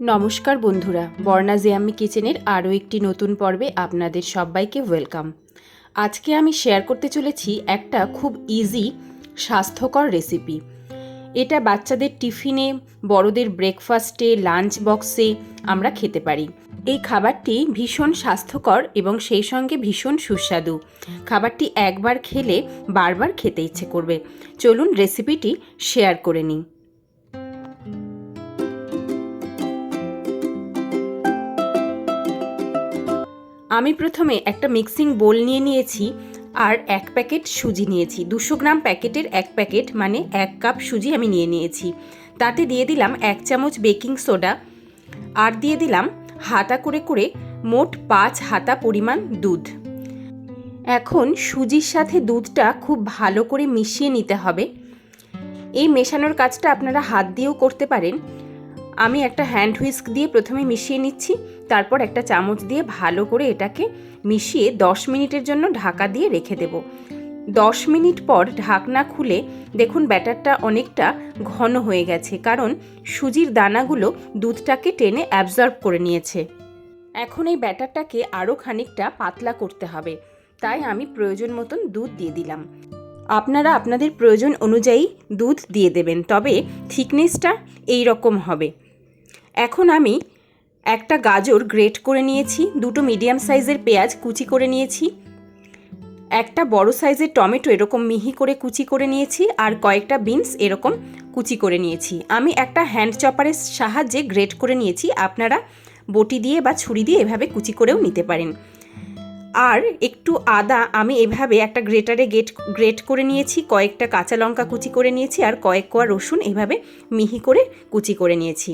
নমস্কার বন্ধুরা, বর্ণা জিয়াম্মি কিচেনের আরও একটি নতুন পর্বে আপনাদের সবাইকে ওয়েলকাম। আজকে আমি শেয়ার করতে চলেছি একটা খুব ইজি, স্বাস্থ্যকর রেসিপি। এটা বাচ্চাদের টিফিনে, বড়দের ব্রেকফাস্টে, লাঞ্চ বক্সে আমরা খেতে পারি। এই খাবারটি ভীষণ স্বাস্থ্যকর এবং সেই সঙ্গে ভীষণ সুস্বাদু। খাবারটি একবার খেলে বারবার খেতে ইচ্ছে করবে। চলুন রেসিপিটি শেয়ার করে নিই। আমি প্রথমে একটা মিক্সিং বোল নিয়ে নিয়েছি আর এক প্যাকেট সুজি নিয়েছি। দুশো গ্রাম প্যাকেটের এক প্যাকেট মানে এক কাপ সুজি আমি নিয়ে নিয়েছি। তাতে দিয়ে দিলাম এক চামচ বেকিং সোডা আর দিয়ে দিলাম হাতা করে করে মোট পাঁচ হাতা পরিমাণ দুধ। এখন সুজির সাথে দুধটা খুব ভালো করে মিশিয়ে নিতে হবে। এই মেশানোর কাজটা আপনারা হাত দিয়েও করতে পারেন। আমি একটা হ্যান্ড হুইস্ক দিয়ে প্রথমে মিশিয়ে নিচ্ছি, তারপর একটা চামচ দিয়ে ভালো করে এটাকে মিশিয়ে দশ মিনিটের জন্য ঢাকা দিয়ে রেখে দেব। দশ মিনিট পর ঢাকনা খুলে দেখুন ব্যাটারটা অনেকটা ঘন হয়ে গেছে, কারণ সুজির দানাগুলো দুধটাকে টেনে অ্যাবজর্ব করে নিয়েছে। এখন এই ব্যাটারটাকে আরও খানিকটা পাতলা করতে হবে, তাই আমি প্রয়োজন মতন দুধ দিয়ে দিলাম। আপনারা আপনাদের প্রয়োজন অনুযায়ী দুধ দিয়ে দেবেন, তবে থিকনেসটা এই রকম হবে। এখন আমি একটা গাজর গ্রেট করে নিয়েছি, দুটো মিডিয়াম সাইজের পেঁয়াজ কুচি করে নিয়েছি, একটা বড় সাইজের টমেটো এরকম মিহি করে কুচি করে নিয়েছি, আর কয়েকটা বিনস এরকম কুচি করে নিয়েছি। আমি একটা হ্যান্ড চপারের সাহায্যে গ্রেট করে নিয়েছি, আপনারা বটি দিয়ে বা ছুরি দিয়ে এভাবে কুচি করেও নিতে পারেন। আর একটু আদা আমি এভাবে একটা গ্রেটারে গেট গ্রেট করে নিয়েছি, কয়েকটা কাঁচা লঙ্কা কুচি করে নিয়েছি, আর কয়েক কোয়া রসুন এভাবে মিহি করে কুচি করে নিয়েছি।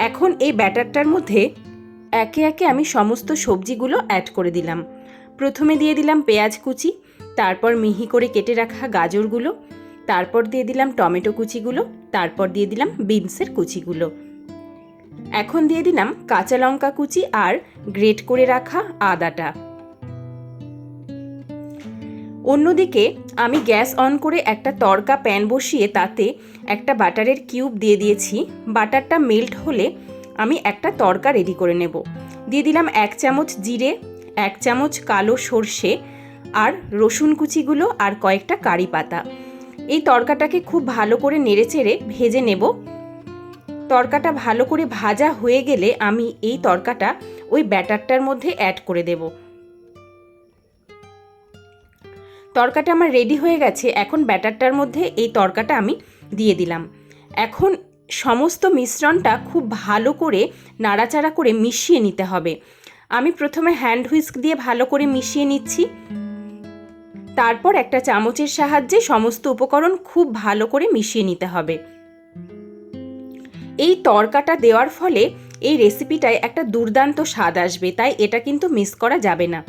এখন এই ব্যাটারটার মধ্যে একে একে আমি সমস্ত সবজিগুলো অ্যাড করে দিলাম। প্রথমে দিয়ে দিলাম পেঁয়াজ কুচি, তারপর মিহি করে কেটে রাখা গাজরগুলো, তারপর দিয়ে দিলাম টমেটো কুচিগুলো, তারপর দিয়ে দিলাম বিনসের কুচিগুলো। এখন দিয়ে দিলাম কাঁচা লঙ্কা কুচি আর গ্রেট করে রাখা আদাটা। অন্যদিকে, আমি গ্যাস অন করে একটা তড়কা প্যান বসিয়ে তাতে একটা বাটারের কিউব দিয়ে দিয়েছি। বাটারটা মেল্ট হলে আমি একটা তড়কা রেডি করে নেব। দিয়ে দিলাম এক চামচ জিরে, এক চামচ কালো সর্ষে আর রসুন কুচিগুলো আর কয়েকটা কারি পাতা। এই তরকাটাকে খুব ভালো করে নেড়েচেড়ে ভেজে নেব। তরকাটা ভালো করে ভাজা হয়ে গেলে আমি এই তরকাটা ওই ব্যাটারটার মধ্যে অ্যাড করে দেবো। তরকাটা আমার রেডি হয়ে গেছে, এখন ব্যাটারটার মধ্যে এই তরকাটা আমি দিয়ে দিলাম। এখন সমস্ত মিশ্রণটা খুব ভালো করে নাড়াচাড়া করে মিশিয়ে নিতে হবে। আমি প্রথমে হ্যান্ড হুইস্ক দিয়ে ভালো করে মিশিয়ে নিচ্ছি। তারপর একটা চামচের সাহায্যে সমস্ত উপকরণ খুব ভালো করে মিশিয়ে নিতে হবে। এই তরকাটা দেওয়ার ফলে এই রেসিপিটায় একটা দুর্দান্ত স্বাদ আসবে, তাই এটা কিন্তু মিস করা যাবে না।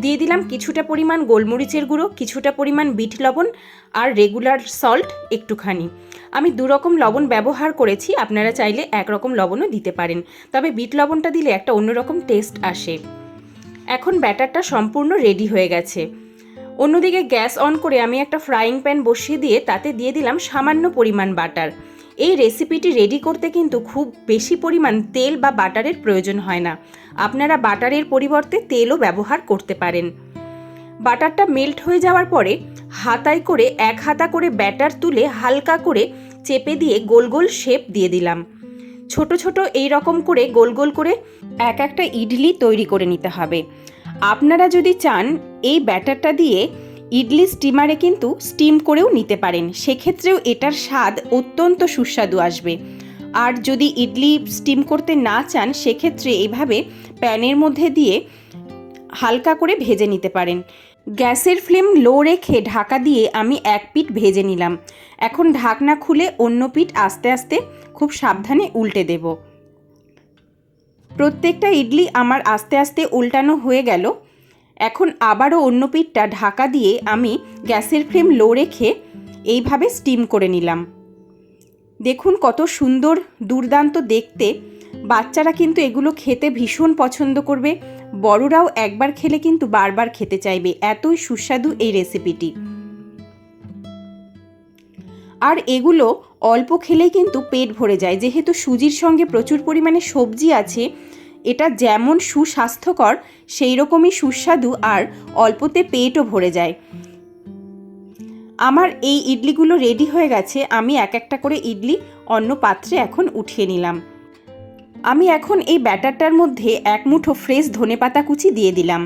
দিয়ে দিলাম কিছুটা পরিমাণ গোলমরিচের গুঁড়ো, কিছুটা পরিমাণ বিট লবণ আর রেগুলার সল্ট একটুখানি। আমি দু রকম লবণ ব্যবহার করেছি, আপনারা চাইলে একরকম লবণও দিতে পারেন। তবে বিট লবণটা দিলে একটা অন্যরকম টেস্ট আসে। এখন ব্যাটারটা সম্পূর্ণ রেডি হয়ে গেছে। অন্যদিকে গ্যাস অন করে আমি একটা ফ্রাইং প্যান বসিয়ে দিয়ে তাতে দিয়ে দিলাম সামান্য পরিমাণ বাটার এই রেসিপিটি রেডি করতে কিন্তু খুব বেশি পরিমাণ তেল বা বাটারের প্রয়োজন হয় না। আপনারা বাটারের পরিবর্তে তেলও ব্যবহার করতে পারেন। বাটারটা মেল্ট হয়ে যাওয়ার পরে হাতায় করে এক হাতা করে ব্যাটার তুলে হালকা করে চেপে দিয়ে গোল গোল শেপ দিয়ে দিলাম। ছোট ছোট এই রকম করে গোল গোল করে এক একটা ইডলি তৈরি করে নিতে হবে। আপনারা যদি চান এই ব্যাটারটা দিয়ে ইডলি স্টিমারে কিন্তু স্টিম করেও নিতে পারেন। সেক্ষেত্রেও এটার স্বাদ অত্যন্ত সুস্বাদু আসবে। আর যদি ইডলি স্টিম করতে না চান, সেক্ষেত্রে এভাবে প্যানের মধ্যে দিয়ে হালকা করে ভেজে নিতে পারেন। গ্যাসের ফ্লেম লো রেখে ঢাকা দিয়ে আমি এক পিঠ ভেজে নিলাম। এখন ঢাকনা খুলে অন্য পিঠ আস্তে আস্তে খুব সাবধানে উল্টে দেব। প্রত্যেকটা ইডলি আমার আস্তে আস্তে উল্টানো হয়ে গেল। এখন আবারও অন্য পিঠটা ঢাকা দিয়ে আমি গ্যাসের ফ্লেম লো রেখে এইভাবে স্টিম করে নিলাম। দেখুন কত সুন্দর, দুর্দান্ত দেখতে। বাচ্চারা কিন্তু এগুলো খেতে ভীষণ পছন্দ করবে। বড়রাও একবার খেলে কিন্তু বারবার খেতে চাইবে। এতই সুস্বাদু এই রেসিপিটি। আর এগুলো অল্প খেলেই কিন্তু পেট ভরে যায়। যেহেতু সুজির সঙ্গে প্রচুর পরিমাণে সবজি আছে এটা যেমন সুস্বাস্থ্যকর সেই রকমই সুস্বাদু আর অল্পতে পেটও ভরে যায়। আমার এই ইডলিগুলো রেডি হয়ে গেছে, আমি এক একটা করে ইডলি অন্য পাত্রে এখন উঠিয়ে নিলাম। আমি এখন এই ব্যাটারটার মধ্যে এক মুঠো ফ্রেশ ধনেপাতা কুচি দিয়ে দিলাম।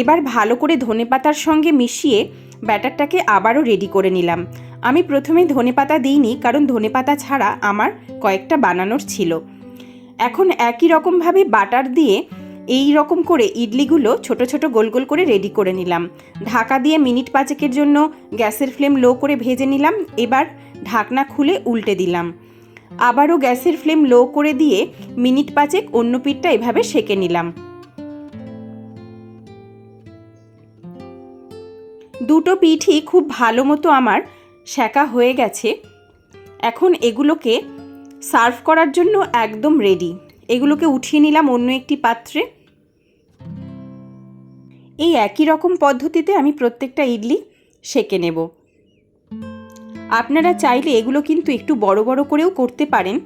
এবার ভালো করে ধনেপাতার সঙ্গে মিশিয়ে ব্যাটারটাকে আবারও রেডি করে নিলাম। আমি প্রথমে ধনেপাতা দিইনি, কারণ ধনেপাতা ছাড়া আমার কয়েকটা বানানোর ছিল। এখন একই রকমভাবে বাটার দিয়ে এই রকম করে ইডলিগুলো ছোট ছোট গোল গোল করে রেডি করে নিলাম। ঢাকা দিয়ে মিনিট পাঁচেকের জন্য গ্যাসের ফ্লেম লো করে ভেজে নিলাম, এবার ঢাকনা খুলে উল্টে দিলাম। আবারও গ্যাসের ফ্লেম লো করে দিয়ে মিনিট পাঁচেক অন্য পিঠটা এভাবে সেকে নিলাম। দুটো পিঠই খুব ভালো মতো আমার সেকা হয়ে গেছে। এখন এগুলোকে সার্ভ করার জন্য একদম রেডি এগুলোকে উঠিয়ে নিলাম অন্য একটি পাত্রে। এই একই রকম পদ্ধতিতে আমি প্রত্যেকটা ইডলি সেকে নেব। আপনারা চাইলে এগুলো কিন্তু একটু বড় বড় করেও করতে পারেন।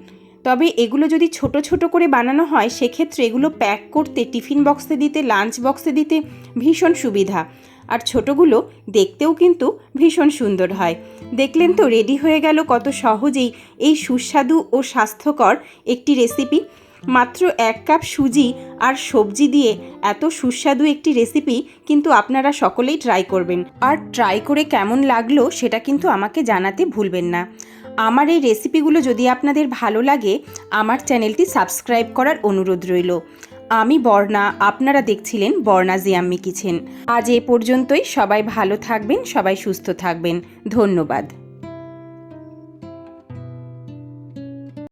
তবে এগুলো যদি ছোট ছোট করে বানানো হয়, সেক্ষেত্রে এগুলো প্যাক করতে, টিফিন বক্সে দিতে, লাঞ্চ বক্সে দিতে ভীষণ সুবিধা। আর ছোটগুলো দেখতেও কিন্তু ভীষণ সুন্দর হয়। দেখলেন তো রেডি হয়ে গেল কত সহজেই এই সুস্বাদু ও স্বাস্থ্যকর একটি রেসিপি। মাত্র এক কাপ সুজি আর সবজি দিয়ে এত সুস্বাদু একটি রেসিপি কিন্তু আপনারা সকলেই ট্রাই করবেন। আর ট্রাই করে কেমন লাগল সেটা কিন্তু আমাকে জানাতে ভুলবেন না। আমার এই রেসিপিগুলো যদি আপনাদের ভালো লাগে, আমার চ্যানেলটি সাবস্ক্রাইব করার অনুরোধ রইল। আমি বর্ণা, আপনারা দেখছিলেন বর্ণা জিয়াম্মি কিচেন। আজ এ পর্যন্তই, সবাই ভালো থাকবেন, সবাই সুস্থ থাকবেন। ধন্যবাদ।